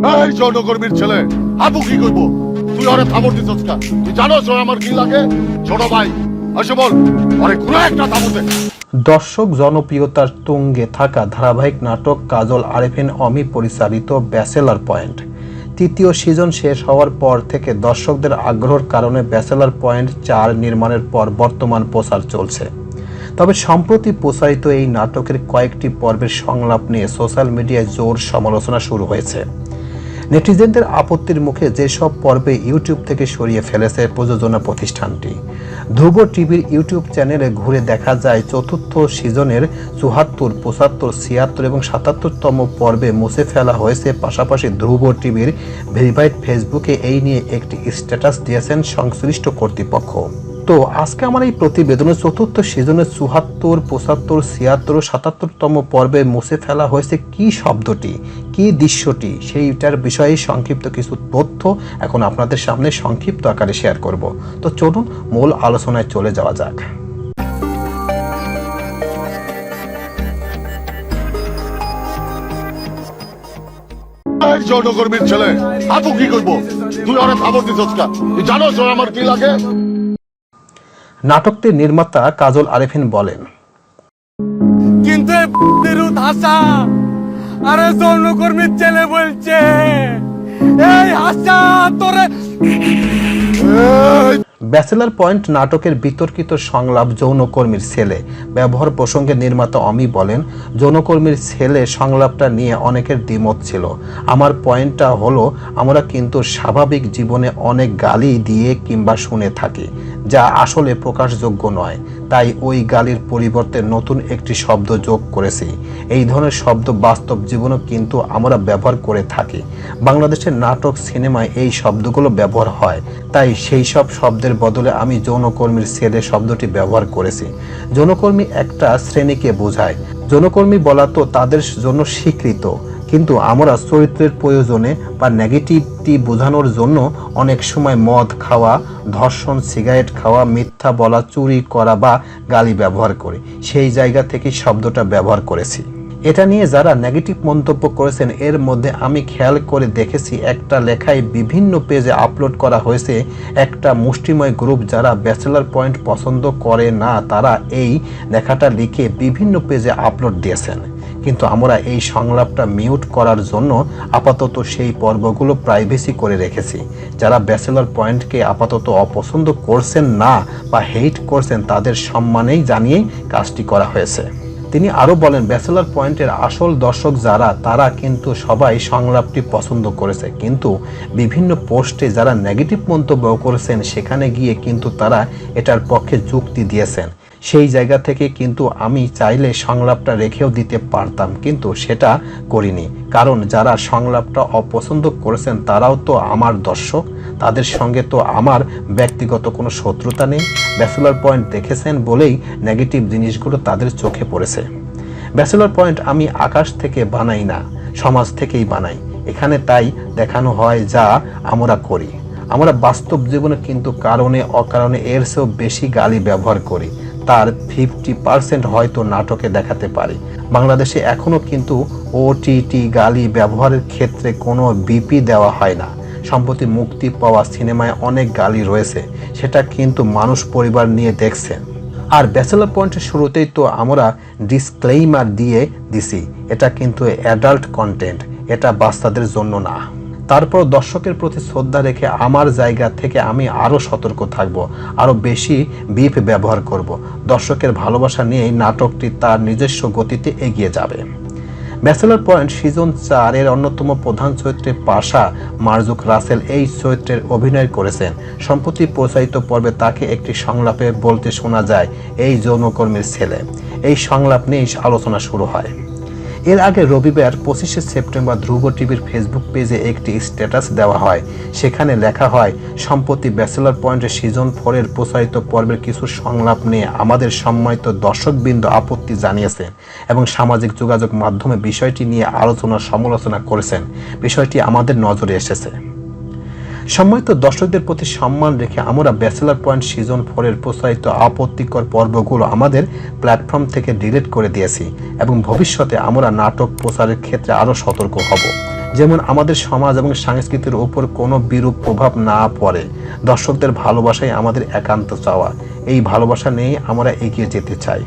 এই জনকর্মীর ছেলে, আবু কি করব? তুই থামর তুই আমার কি লাগে? ছোট ভাই, আসে বল। একটা দর্শক, জনপ্রিয়তার তুঙ্গে থাকা ধারাবাহিক নাটক কাজল আরেফিন অমি পরিচালিত ব্যাচেলার পয়েন্ট। তৃতীয় সিজন শেষ হওয়ার পর থেকে দর্শকদের আগ্রহের কারণে ব্যাচেলার পয়েন্ট চার নির্মাণের পর বর্তমান প্রচার চলছে। তবে সম্প্রতি প্রচারিত এই নাটকের কয়েকটি পর্বের সংলাপ নিয়ে সোশ্যাল মিডিয়ায় জোর সমালোচনা শুরু হয়েছে। নেটিজেনদের আপত্তির মুখে যেসব পর্বে ইউটিউব থেকে সরিয়ে ফেলেছে প্রযোজনা প্রতিষ্ঠানটি। ধ্রুব টিভির ইউটিউব চ্যানেলে ঘুরে দেখা যায় চতুর্থ সিজনের চুহাত্তর পঁচাত্তর, ছিয়াত্তর এবং সাতাত্তরতম পর্বে মুছে ফেলা হয়েছে। পাশাপাশি ধ্রুব টিভির ভেরিফাইড ফেসবুকে এই নিয়ে একটি স্ট্যাটাস দিয়েছেন সংশ্লিষ্ট কর্তৃপক্ষ। তো আজকে আমার এই প্রতিবেদনের চতুর্থ সিজনের চুহাত্তর পঁচাত্তর, ছিয়াত্তর, সাতাত্তরতম পর্বে মুছে ফেলা হয়েছে কি শব্দটি, কি দৃশ্যটি, সেইটার বিষয়ে সংক্ষিপ্ত কিছু তথ্য এখন আপনাদের সামনে সংক্ষিপ্ত আকারে শেয়ার করব। তো চলুন মূল আলোচনায় চলে যাওয়া যাক। জনকর্মীর ছেলে আবু কি করব? তুই ওরে থামর দিছস কা তুই জানোস আমার কি লাগে? নাটকটির নির্মাতা কাজল আরেফিন বলেন কিন্তু হাসা আরে যৌনকর্মীর ছেলে বলছে। এই হাসা তোরে ব্যাচেলার পয়েন্ট নাটকের বিতর্কিত সংলাপ যৌনকর্মীর ছেলে। ব্যবহার প্রসঙ্গে নির্মাতা অমি বলেন যৌনকর্মীর ছেলে সংলাপটা নিয়ে অনেকের দ্বিমত ছিল। আমার পয়েন্টটা হলো আমরা কিন্তু স্বাভাবিক জীবনে অনেক গালি দিয়ে কিংবা শুনে থাকি। যা আসলে প্রকাশযোগ্য নয়। তাই ওই গালির পরিবর্তে নতুন একটি শব্দ যোগ করেছি। এই ধরনের শব্দ বাস্তব জীবনেও কিন্তু আমরা ব্যবহার করে থাকি। বাংলাদেশের নাটক, সিনেমায় এই শব্দগুলো ব্যবহার হয়। তাই সেই সব শব্দের বদলে আমি যৌনকর্মীর ছেলে শব্দটি ব্যবহার করেছি। যৌনকর্মী একটা শ্রেণীকে বোঝায়। যৌনকর্মী বলা তো তাদের জন্য স্বীকৃত। কিন্তু আমরা চরিত্রের প্রয়োজনে বা নেগেটিভটি বোঝানোর জন্য অনেক সময় মদ খাওয়া, ধর্ষণ, সিগারেট খাওয়া, মিথ্যা বলা, চুরি করা বা গালি ব্যবহার করি। সেই জায়গা থেকে শব্দটা ব্যবহার করেছি। এটা নিয়ে যারা নেগেটিভ মন্তব্য করেছেন, এর মধ্যে আমি খেয়াল করে দেখেছি একটা লেখায় বিভিন্ন পেজে আপলোড করা হয়েছে একটা মুষ্টিময় গ্রুপ যারা ব্যাচেলার পয়েন্ট পছন্দ করে না, তারা এই লেখাটা লিখে বিভিন্ন পেজে আপলোড দিয়েছেন। কিন্তু আমরা এই সংলাপটা মিউট করার জন্য আপাতত সেই পর্বগুলো প্রাইভেসি করে রেখেছি। যারা ব্যাচেলার পয়েন্টকে আপাতত অপছন্দ করছেন না বা হেইট করছেন, তাদের সম্মানেই জানিয়েই কাজটি করা হয়েছে। তিনি আরও বলেন ব্যাচেলার পয়েন্টের আসল দর্শক যারা, তারা কিন্তু সবাই সংলাপটি পছন্দ করেছে। কিন্তু বিভিন্ন পোস্টে যারা নেগেটিভ মন্তব্য করেছেন, সেখানে গিয়ে কিন্তু তারা এটার পক্ষে যুক্তি দিয়েছেন। সেই জায়গা থেকে কিন্তু আমি চাইলে সংলাপটা রেখেও দিতে পারতাম, কিন্তু সেটা করিনি। কারণ যারা সংলাপটা অপছন্দ করেছেন, তারাও তো আমার দর্শক। তাদের সঙ্গে তো আমার ব্যক্তিগত কোনো শত্রুতা নেই। ব্যাচেলার পয়েন্ট দেখেছেন বলেই নেগেটিভ জিনিসগুলো তাদের চোখে পড়েছে। ব্যাচেলার পয়েন্ট আমি আকাশ থেকে বানাই না, সমাজ থেকেই বানাই। এখানে তাই দেখানো হয় যা আমরা করি। আমরা বাস্তব জীবনে কিন্তু কারণে অকারণে এর চেয়েও বেশি গালি ব্যবহার করি। তার ফিফটি পার্সেন্ট হয়তো নাটকে দেখাতে পারি। বাংলাদেশে এখনও কিন্তু ওটিটি গালি ব্যবহারের ক্ষেত্রে কোনো বিপি দেওয়া হয় না। সম্প্রতি মুক্তি পাওয়া সিনেমায় অনেক গালি রয়েছে, সেটা কিন্তু মানুষ পরিবার নিয়ে দেখছেন। আর ব্যাচেলার পয়েন্টের শুরুতেই তো আমরা ডিসক্লেইমার দিয়ে দিছি, এটা কিন্তু অ্যাডাল্ট কন্টেন্ট, এটা বাচ্চাদের জন্য না। তারপর দর্শকের প্রতি শ্রদ্ধা রেখে আমার জায়গা থেকে আমি আরও সতর্ক থাকব, আরও বেশি বিপ ব্যবহার করব। দর্শকের ভালোবাসা নিয়েই নাটকটি তার নিজস্ব গতিতে এগিয়ে যাবে। ব্যাচেলার পয়েন্ট সিজন চার এর অন্যতম প্রধান চরিত্রে পাশা মার্জুক রাসেল এই চরিত্রের অভিনয় করেছেন। সম্প্রতি প্রচারিত পর্বে তাকে একটি সংলাপে বলতে শোনা যায়, এই যৌনকর্মীর ছেলে। এই সংলাপ নিয়েই আলোচনা শুরু হয়। এর আগে রবিবার পঁচিশে সেপ্টেম্বর ধ্রুব টিভির ফেসবুক পেজে একটি স্ট্যাটাস দেওয়া হয়। সেখানে লেখা হয়, সম্প্রতি ব্যাচেলার পয়েন্টের সিজন ফোরের প্রচারিত পর্বের কিছু সংলাপ নিয়ে আমাদের সম্মানিত দর্শকবৃন্দ আপত্তি জানিয়েছেন এবং সামাজিক যোগাযোগ মাধ্যমে বিষয়টি নিয়ে আলোচনা সমালোচনা করেছেন। বিষয়টি আমাদের নজরে এসেছে। সম্মানিত দর্শকদের প্রতি সম্মান রেখে আমরা ব্যাচেলার পয়েন্ট সিজন ফোরের প্রচারিত আপত্তিকর পর্বগুলো আমাদের প্ল্যাটফর্ম থেকে ডিলিট করে দিয়েছি এবং ভবিষ্যতে আমরা নাটক প্রচারের ক্ষেত্রে আরও সতর্ক হব। যেমন আমাদের সমাজ এবং সংস্কৃতির ওপর কোনো বিরূপ প্রভাব না পড়ে। দর্শকদের ভালোবাসাই আমাদের একান্ত চাওয়া। এই ভালোবাসা নিয়েই আমরা এগিয়ে যেতে চাই।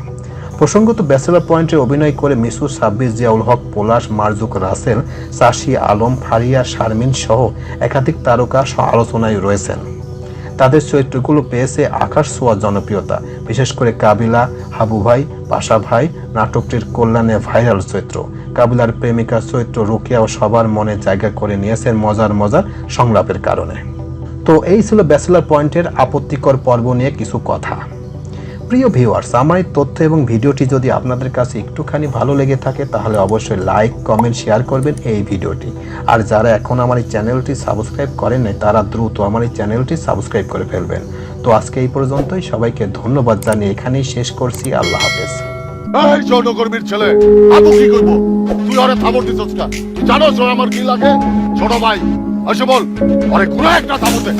প্রসঙ্গত ব্যাচেলার পয়েন্টে অভিনয় করে মিসু সাব্বির জিয়াউল হক, পলাশ, মারজুক রাসেল সাশি আলম, ফারিয়া, শারমিন সহ একাধিক তারকা আলোচনায় রয়েছেন। তাদের চরিত্রগুলো পেয়েছে আকাশ ছোঁয়া জনপ্রিয়তা, বিশেষ করে কাবিলা, হাবু ভাই, পাশা ভাই, নাটকটির কল্যাণে ভাইরাল চরিত্র। কাবিলার প্রেমিকার চরিত্র রুকিয়াও সবার মনে জায়গা করে নিয়েছেন মজার মজার সংলাপের কারণে। তো এই ছিল ব্যাচেলার পয়েন্টের আপত্তিকর পর্ব নিয়ে কিছু কথা। প্রিয় ভিউয়ার্স আমার এই তথ্য এবং ভিডিওটি যদি আপনাদের কাছে একটুখানি ভালো লেগে থাকে, তাহলে অবশ্যই লাইক কমেন্ট শেয়ার করবেন এই ভিডিওটি। আর যারা এখন আমার এই চ্যানেলটি সাবস্ক্রাইব করেন নাই, তারা দ্রুত আমার এই চ্যানেলটি সাবস্ক্রাইব করে ফেলবেন। তো আজকে এই পর্যন্তই, সবাইকে ধন্যবাদ জানিয়ে এখানেই শেষ করছি। আল্লাহ হাফেজ। এই যৌনকর্মীর ছেলে আবু কি করব? তুই ওরে থামর দিছস কা জানোস আমার কি লাগে? ছোট ভাই, এসে বল, আরে কোন একটা থামর দে